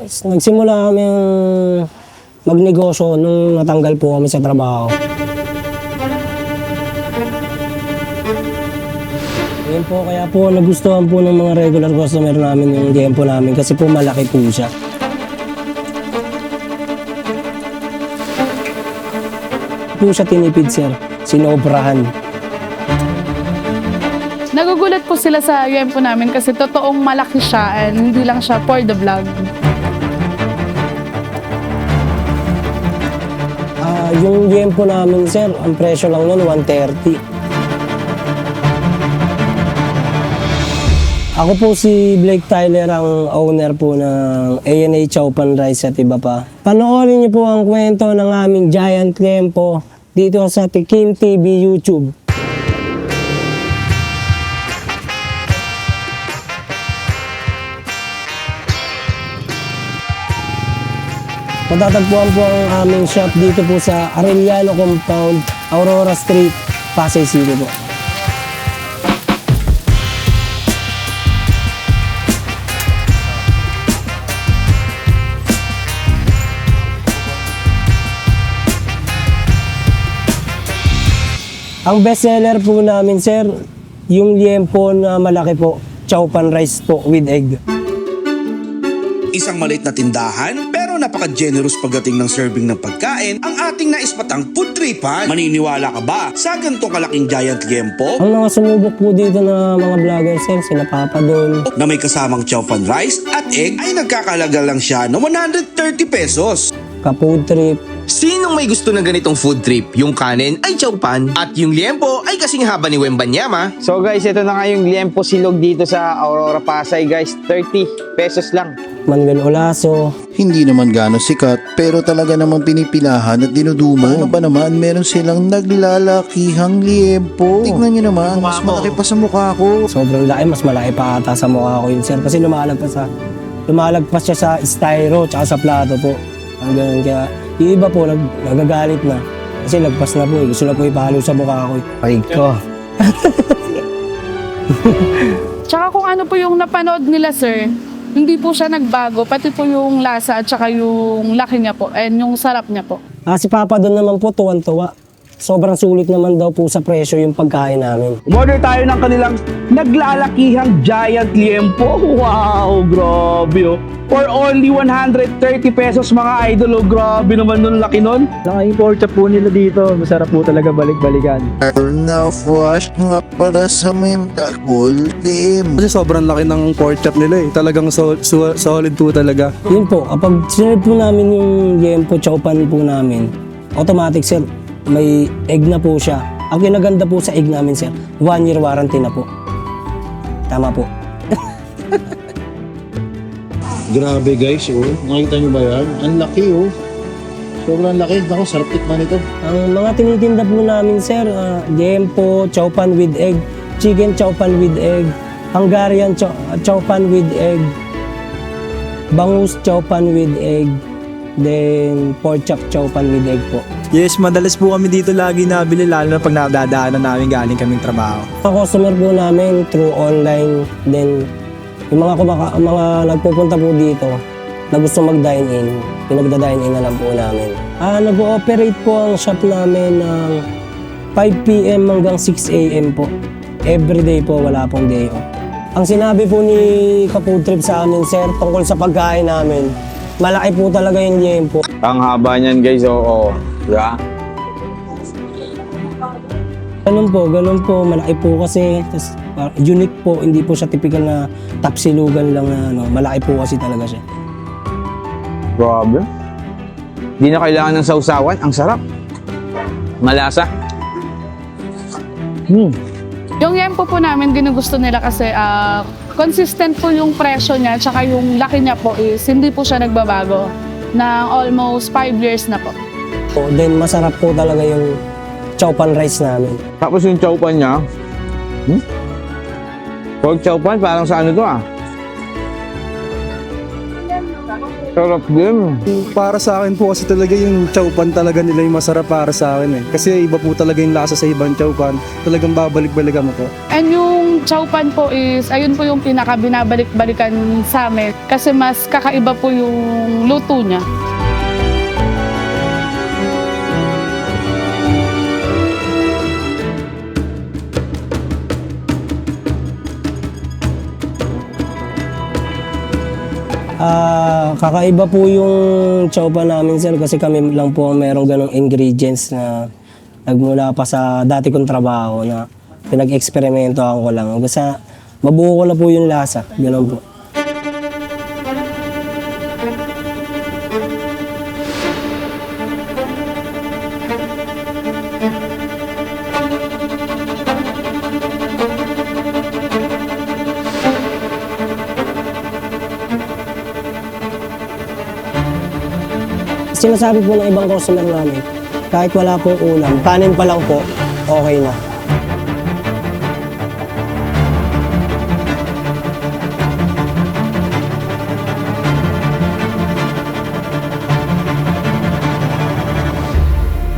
Nagsimula kami magnegosyo nung natanggal po kami sa trabaho. Yun po, kaya po nagustuhan po ng mga regular customer namin yung tempo namin kasi po malaki po siya. Po siya tinipid sir, sinobrahan. Nagugulat po sila sa yempo namin kasi totoong malaki siya and hindi lang siya for the vlog. Ah, yung yempo namin sir, ang presyo lang nun 130. Ako po si Blake Tyler, ang owner po ng A&A Chowpan Rice at iba pa. Panoorin niyo po ang kwento ng aming Giant Tempo dito sa Tikim TV YouTube. Matatagpuan po ang aming shop dito po sa Arellano Compound, Aurora Street, Pasay City po. Ang best seller po namin, sir, yung liempo na malaki po, chowpan rice po with egg. Isang maliit na tindahan napaka-generous pagdating ng serving ng pagkain ang ating naispatang food tripan. Maniniwala ka ba sa ganitong kalaking giant liempo Ang mga sumubok po dito na mga vlogger, sir, sila Papa Don, na may kasamang chow fan rice at egg ay nagkakalaga lang siya ng 130 pesos. Kapood Trip, Sinong may gusto ng ganitong food trip? Yung kanin ay chowpan at yung liempo ay kasing haba ni Wembanyama. So guys, ito na nga yung liempo silog dito sa Aurora Pasay guys. 30 pesos lang. Manuel Olaso, Hindi naman gano'ng sikat pero talaga namang pinipilahan at dinudumo. Ano ba naman meron silang naglalakihang liempo. Tingnan nyo naman, mas malaki pa sa mukha ko. sobrang laki, mas malaki pa ata sa mukha ko yun, sir. Kasi lumalagpas sa, lumalagpas siya sa styro tsaka sa plato po. Ang ganun, kaya yung iba po, nag, nagagalit na. Kasi lagpas na po eh. Gusto na po ipahalo sa mukha ko eh. Ay ko. Tsaka kung ano po yung napanood nila sir, hindi po siya nagbago, pati po yung lasa at tsaka yung laki niya po and yung sarap niya po. Ah, si Papa doon naman po, tuwan-tuwa. Sobrang sulit naman daw po sa presyo yung pagkain namin. Umorder tayo ng kanilang naglalakihang giant liempo. Wow, grabe oh. For only 130 pesos mga idol oh. Grabe naman nun, laki nun. Naka-import po nila dito. Masarap po talaga balik-balikan. Now wash nga para sa mental team. Kasi sobrang laki ng pork chop nila eh. Talagang so- so- solid po talaga. Yun po, kapag sinerve po namin yung yempo chowpan po namin, automatic sir, may egg na po siya. Ang kinaganda po sa egg namin sir, one year warranty na po. Tama po. Grabe guys, oh. Nakita nyo ba yan? Ang laki oh. Sobrang laki. Ako, sarap tikman ito. Ang mga tinitinda po namin sir, uh, yempo, chowpan with egg, chicken chowpan with egg, Hungarian chow, chowpan with egg, bangus chowpan with egg, then pork chop chowpan with egg po. Yes, madalas po kami dito lagi nabili lalo na pag nadadaanan namin galing kaming trabaho. Mga customer po namin through online, then yung mga, kumaka, mga nagpupunta po dito na gusto mag-dine in, pinagda-dine in na lang po namin. Ah, nag-ooperate po ang shop namin ng 5 p.m. hanggang 6 a.m. po. Everyday po, wala pong day off. Ang sinabi po ni Kapood Trip sa amin, sir, tungkol sa pagkain namin, malaki po talaga yung liempo. Ang haba niyan guys, oo. Diba? Ganun po, ganun po, malaki po kasi, tas, ah, unique po, hindi po siya typical na tapsilugan lang na ano, malaki po kasi talaga siya. Grabe. Di na kailangan ng sausawan. Ang sarap. Malasa. Hmm. Yung yempo po namin, ginugusto nila kasi ah, consistent po yung presyo niya tsaka yung laki niya po is hindi po siya nagbabago na almost 5 years na po. Po, then masarap po talaga yung chowpan rice namin. Tapos yung chowpan niya. Hmm? Pork chowpan, parang sa ano to ah. Sarap din. Para sa akin po kasi talaga yung chowpan talaga nila yung masarap para sa akin eh. Kasi iba po talaga yung lasa sa ibang chowpan. Talagang babalik-balikan mo po. And yung chowpan po is, ayun po yung pinaka binabalik-balikan sa amin. Kasi mas kakaiba po yung luto niya. Ah, kakaiba po yung chowpa namin sir kasi kami lang po merong ganong ingredients na nagmula pa sa dati kong trabaho na pinag-eksperimento ko lang. Basta mabuo ko na po yung lasa. Ganun po. Sinasabi po ng ibang customer namin, kahit wala pong ulam, kanin pa lang po, okay na.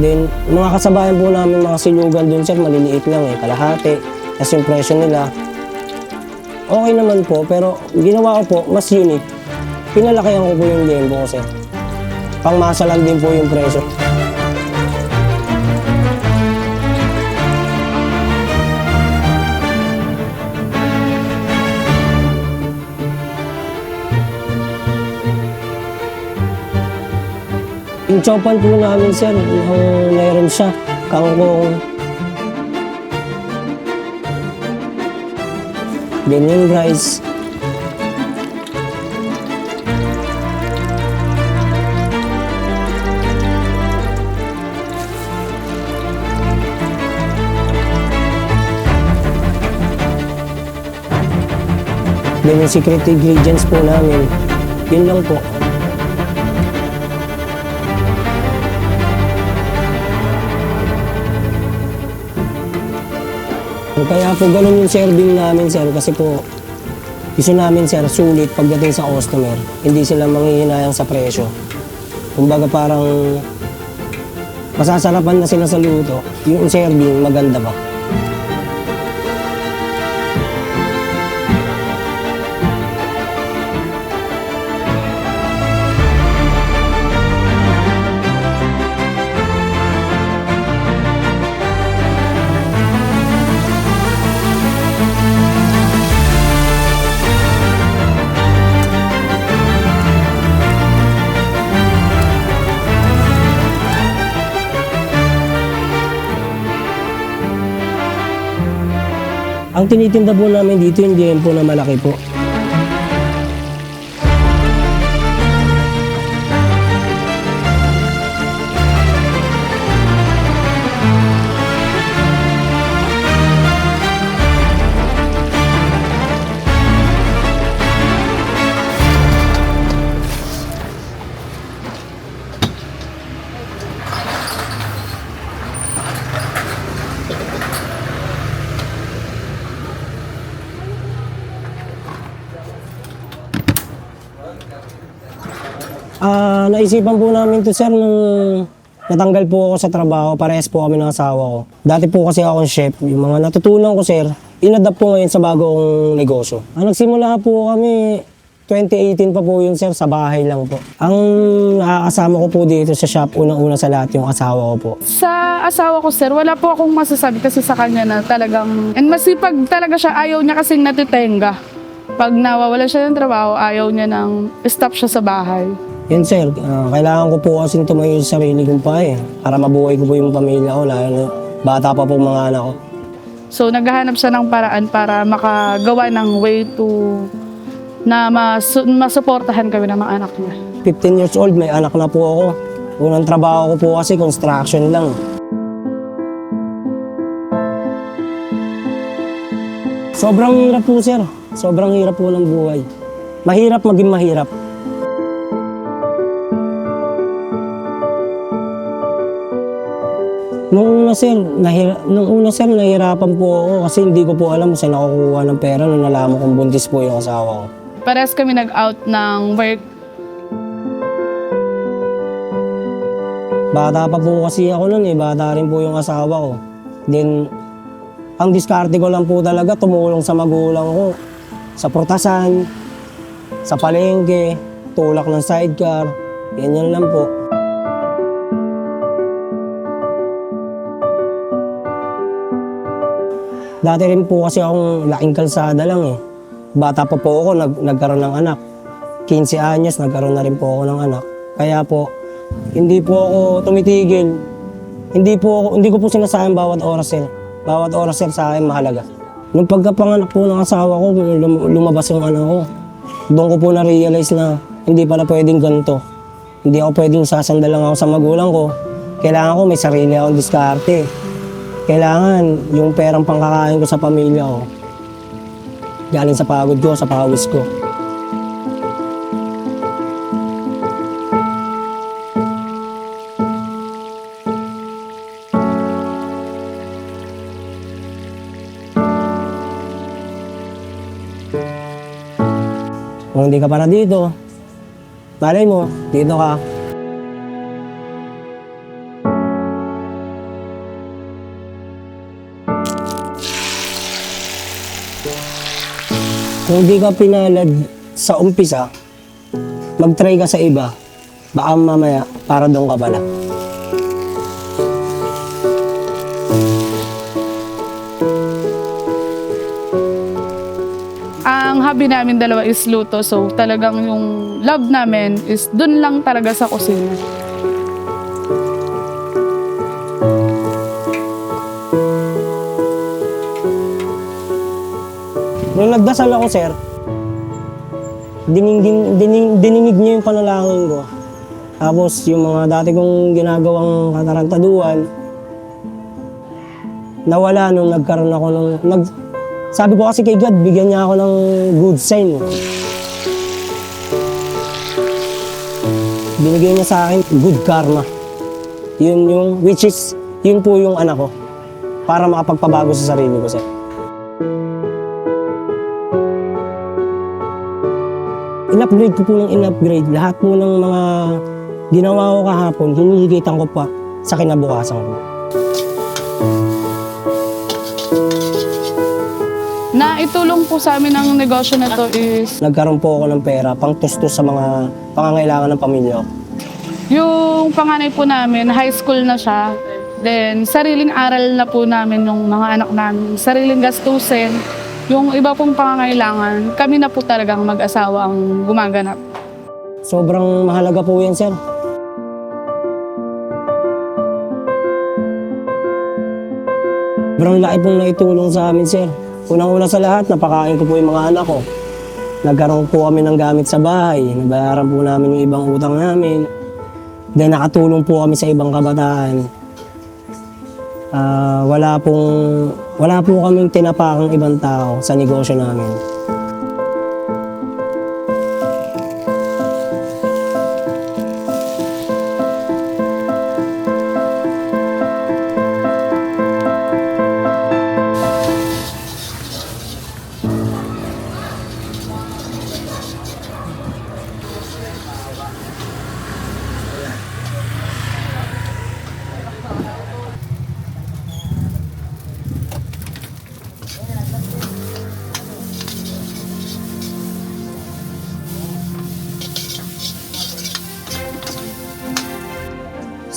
Then, mga kasabayan po namin, mga silugan dun sir, maliliit lang eh, kalahati. Tapos yung presyo nila, okay naman po, pero ginawa ko po, mas unique. Pinalakihan ko po yung lembo ko sir. Pangmasa lang din po yung presyo. Yung chowpan po namin, sir, ang mayroon siya, kangkong, yung rice, then yung secret ingredients po namin, yun lang po. Kaya po ganun yung serving namin sir kasi po gusto namin sir sulit pagdating sa customer. Hindi sila manghihinayang sa presyo. Kumbaga parang masasarapan na sila sa luto. Yung serving maganda ba? Ang tinitinda po namin dito yung liempo na malaki po. Ah, naisipan po namin to sir nung natanggal po ako sa trabaho, parehas po kami ng asawa ko. Dati po kasi akong chef, yung mga natutunan ko sir, inadapt po ngayon sa bagong negosyo. Ah, nagsimula po kami 2018 pa po yun sir, sa bahay lang po. Ang nakakasama ko po dito sa shop, unang-una sa lahat yung asawa ko po. Sa asawa ko, sir, wala po akong masasabi kasi sa kanya na talagang... And masipag talaga siya, ayaw niya kasing natitenga. Pag nawawala siya ng trabaho, ayaw niya nang stop siya sa bahay. Yun sir, ah, kailangan ko po kasing tumayo sa sarili kong pa eh, para mabuhay ko po yung pamilya ko, lalo na bata pa po mga anak ko. So, naghahanap siya ng paraan para makagawa ng way to na masu- masuportahan kami ng mga anak niya. 15 years old, may anak na po ako. Unang trabaho ko po kasi construction lang. Sobrang hirap po sir. Sobrang hirap po ng buhay. Mahirap maging mahirap. una sir, nahir- nung una sir, nahirapan po ako kasi hindi ko po alam kung saan nakukuha ng pera nung nalaman kong buntis po yung asawa ko. Parehas kami nag-out ng work. Bata pa po kasi ako noon eh, bata rin po yung asawa ko. Then, ang diskarte ko lang po talaga, tumulong sa magulang ko. Sa protasan, sa palengke, tulak ng sidecar, ganyan lang po. Dati rin po kasi akong laking kalsada lang eh. Bata pa po ako, nag, nagkaroon ng anak. 15 anyos, nagkaroon na rin po ako ng anak. Kaya po, hindi po ako tumitigil. Hindi po ako, hindi ko po sinasayang bawat oras sir. Bawat oras sir sa akin mahalaga. Nung pagkapanganak po ng asawa ko, lum- lumabas yung anak ko. Doon ko po na-realize na hindi pala pwedeng ganito. Hindi ako pwedeng sasandal lang ako sa magulang ko. Kailangan ko may sarili akong diskarte. Kailangan yung perang pangkakain ko sa pamilya ko. Galing sa pagod ko, sa pawis ko. Kung hindi ka para dito, malay mo, dito ka. Kung di ka pinalad sa umpisa, mag-try ka sa iba. Baka mamaya, para doon ka pala. Ang hobby namin dalawa is luto. So talagang yung love namin is dun lang talaga sa kusina. Nagdasal ako, sir, dining, din, dining, dininig niya yung panalangin ko. Tapos yung mga dati kong ginagawang katarantaduan, nawala nung nagkaroon ako ng... Nag, sabi ko kasi kay God, bigyan niya ako ng good sign. Binigay niya sa akin good karma. Yun yung, which is, yun po yung anak ko. Para makapagpabago sa sarili ko, sir. In-upgrade ko po ng in-upgrade. Lahat po ng mga ginawa ko kahapon, hinihigitan ko pa sa kinabukasan ko. Na itulong po sa amin ang negosyo na to is Nagkaroon po ako ng pera pang tustos sa mga pangangailangan ng pamilya ko. yung panganay po namin, high school na siya. Then, sariling aral na po namin yung mga anak namin. Sariling gastusin. Yung iba pong pangangailangan, kami na po talagang mag-asawa ang gumaganap. Sobrang mahalaga po yan, sir. Sobrang laki pong naitulong sa amin, sir. Unang-una sa lahat, napakain ko po yung mga anak ko. Nagkaroon po kami ng gamit sa bahay. Nabayaran po namin yung ibang utang namin. Then nakatulong po kami sa ibang kabataan. Ah, wala pong wala po kaming tinapakang ibang tao sa negosyo namin.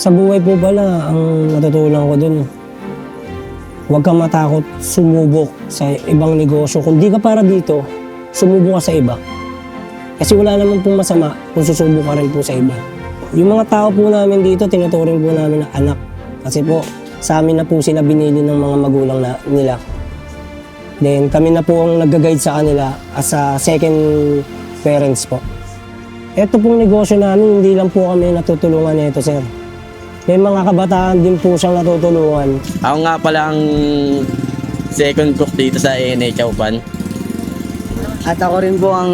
Sa buhay po pala, ang natutunan ko dun, huwag kang matakot sumubok sa ibang negosyo. Kung di ka para dito, sumubok ka sa iba. Kasi wala naman pong masama kung susubok ka rin po sa iba. Yung mga tao po namin dito, tinuturing po namin na anak. Kasi po, sa amin na po sila binili ng mga magulang na, nila. Then kami na po ang nag-guide sa kanila as a second parents po. Ito pong negosyo namin, hindi lang po kami natutulungan nito, sir. May mga kabataan din po siyang natutulungan. Ako nga pala ang second cook dito sa ANA Chowpan. At ako rin po ang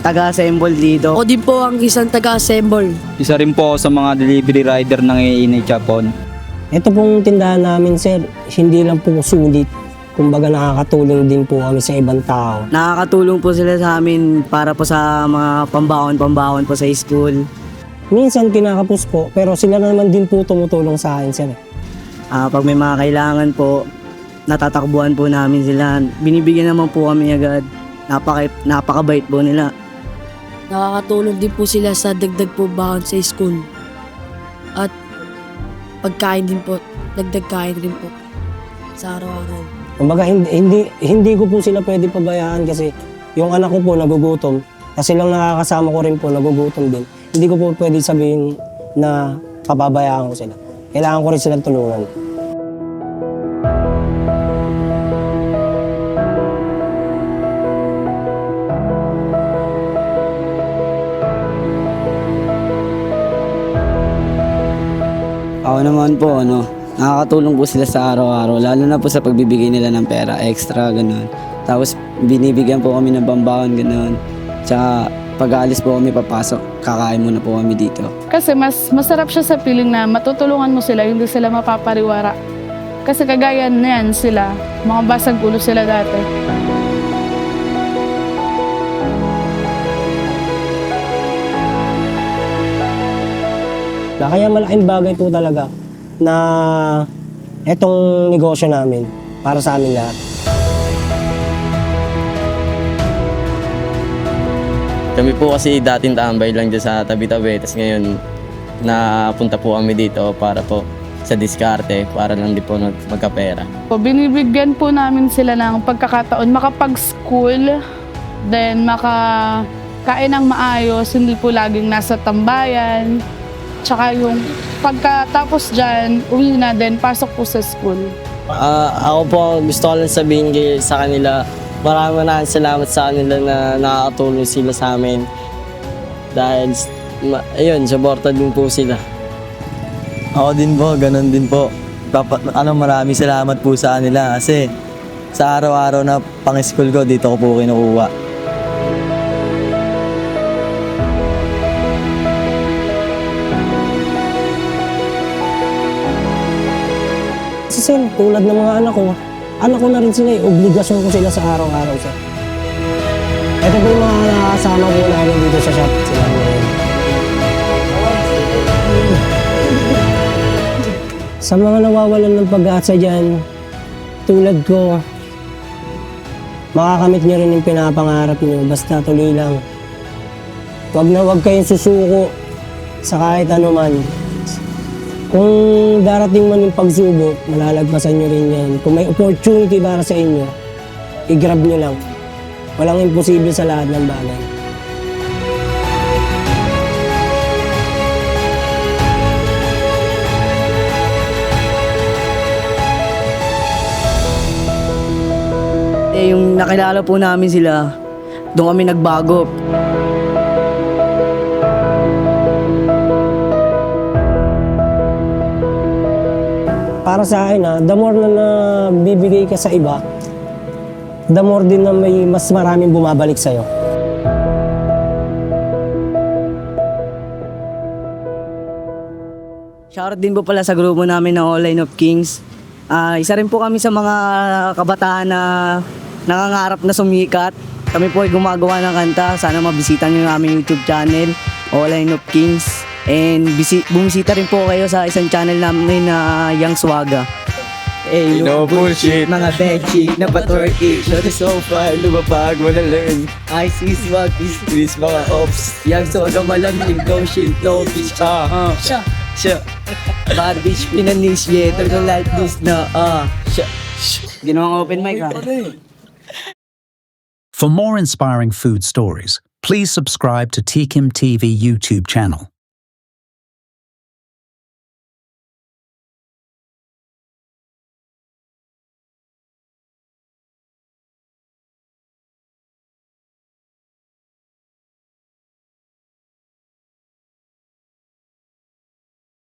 taga-assemble dito. Ako din po ang isang taga-assemble. Isa rin po sa mga delivery rider ng Inay Chapon. Ito pong tindahan namin, sir, hindi lang po sulit. Kumbaga nakakatulong din po kami sa ibang tao. Nakakatulong po sila sa amin para po sa mga pambaon-pambaon po sa school. Minsan kinakapos po, pero sila naman din po tumutulong sa akin sir. Ah, pag may mga kailangan po, natatakbuhan po namin sila. Binibigyan naman po kami agad. Napaka, napakabait po nila. Nakakatulong din po sila sa dagdag po baon sa school. At pagkain din po, dagdag kain rin po sa araw-araw. Kumbaga hindi, hindi, hindi ko po sila pwede pabayaan kasi yung anak ko po nagugutom. Kasi lang nakakasama ko rin po nagugutom din. Hindi ko po pwede sabihin na pababayaan ko sila. Kailangan ko rin silang tulungan. Ako naman po, ano, nakakatulong po sila sa araw-araw, lalo na po sa pagbibigay nila ng pera, extra, ganun. Tapos binibigyan po kami ng pambaon, ganun. Tsaka pag aalis po kami papasok, kakain muna po kami dito. Kasi mas masarap siya sa feeling na matutulungan mo sila, hindi sila mapapariwara. Kasi kagaya na yan sila, mga basag ulo sila dati. Na kaya malaking bagay po talaga na etong negosyo namin para sa amin lahat. Kami po kasi dating tambay lang dyan sa tabi-tabi, tapos ngayon napunta po kami dito para po sa diskarte, para lang di po magkapera. So, binibigyan po namin sila ng pagkakataon makapag-school, then makakain ng maayos, hindi po laging nasa tambayan. Tsaka yung pagkatapos dyan, uwi na din, pasok po sa school. Ah, ako po, gusto ko lang sabihin sa kanila, maraming maraming salamat sa kanila na nakakatulong sila sa amin. Dahil, ma- ayun, suporta din po sila. Ako din po, ganun din po. Papa, ano, maraming salamat po sa kanila kasi sa araw-araw na pang-school ko, dito ko po kinukuha. Kasi sir, tulad ng mga anak ko, anak ko na rin sila eh. Obligasyon ko sila sa araw-araw sir. Ito po yung mga nakakasama ko namin dito sa shop. Sila ngayon. Sa mga nawawalan ng pag-asa dyan, tulad ko, makakamit nyo rin yung pinapangarap nyo. Basta tuloy lang. Huwag na huwag kayong susuko sa kahit ano man. Kung darating man yung pagsubok, malalagpasan nyo rin yan. Kung may opportunity para sa inyo, i-grab nyo lang. Walang imposible sa lahat ng bagay. Eh, yung nakilala po namin sila, doon kami nagbago. Para sa akin, ha, the more na nagbibigay ka sa iba, the more din na may mas maraming bumabalik sa'yo. Shoutout din po pala sa grupo namin na Online of Kings. Ah, isa rin po kami sa mga kabataan na nangangarap na sumikat. Kami po ay gumagawa ng kanta. Sana mabisita niyo yung aming YouTube channel, Online of Kings. And bisi- bumisita rin po kayo sa isang channel namin na Young Swaga. Eh, no bullshit. Mga bechi na patworky. Shut so far, lumabag mo na learn. I see swag, is Please mga ops. Young Swaga malamig, no shit, no bitch. Ah, Siya. Siya. Bad bitch, pinanisye. Talagang like this na, ah. Siya. Ginawang open mic, ah. For more inspiring food stories, please subscribe to Tikim TV YouTube channel.